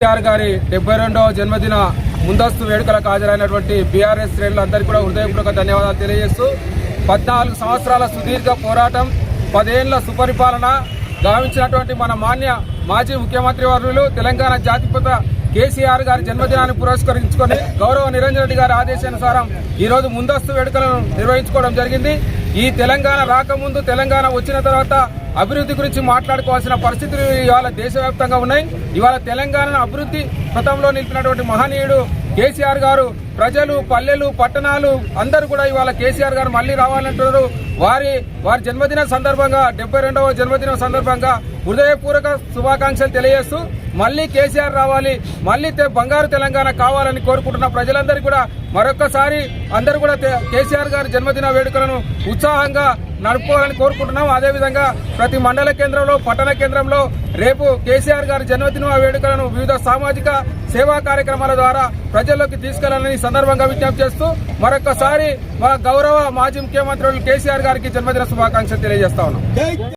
కేసీఆర్ గారి డెబ్బై రెండవ జన్మదిన ముందస్తు వేడుకలకు హాజరైనటువంటి బీఆర్ఎస్ శ్రేణులందరికీ కూడా హృదయపూర్వక ధన్యవాదాలు తెలియజేస్తూ పద్నాలుగు సంవత్సరాల సుదీర్ఘ పోరాటం పదేళ్ళ సుపరిపాలన గావించినటువంటి మన మాన్య మాజీ ముఖ్యమంత్రి వర్యులు తెలంగాణ జాతిపిత కేసీఆర్ గారి జన్మదినాన్ని పురస్కరించుకొని గౌరవ నిరంజన్ రెడ్డి గారి ఆదేశానుసారం ఈరోజు ముందస్తు వేడుకలను నిర్వహించుకోవడం జరిగింది. ఈ తెలంగాణ రాకముందు తెలంగాణ వచ్చిన తర్వాత అభివృద్ధి గురించి మాట్లాడుకోవాల్సిన పరిస్థితులు ఇవాళ దేశవ్యాప్తంగా ఉన్నాయి. ఇవాళ తెలంగాణను అభివృద్ధి పథంలో నిలిపినటువంటి మహనీయుడు కేసీఆర్ గారు ప్రజలు పల్లెలు పట్టణాలు అందరూ కూడా ఇవాళ కేసీఆర్ గారు మళ్ళీ రావాలంటున్నారు. వారి వారి జన్మదిన సందర్భంగా డెబ్బై రెండవ జన్మదినం సందర్భంగా హృదయపూర్వక శుభాకాంక్షలు తెలియజేస్తూ మళ్ళీ కేసీఆర్ రావాలి మళ్ళీ బంగారు తెలంగాణ కావాలని కోరుకుంటున్న ప్రజలందరికీ కూడా మరొకసారి అందరూ కూడా కేసీఆర్ గారి జన్మదిన వేడుకలను ఉత్సాహంగా నడుపుకోవాలని కోరుకుంటున్నాం. అదేవిధంగా ప్రతి మండల కేంద్రంలో పట్టణ కేంద్రంలో రేపు కేసీఆర్ గారి జన్మదిన వేడుకలను వివిధ సామాజిక సేవా కార్యక్రమాల ద్వారా ప్రజల్లోకి తీసుకెళ్ళాలని సందర్భంగా విజ్ఞప్తి చేస్తూ మరొకసారి మా గౌరవ మాజీ ముఖ్యమంత్రులు కేసీఆర్ గారికి జన్మదిన శుభాకాంక్షలు తెలియజేస్తా ఉన్నాం.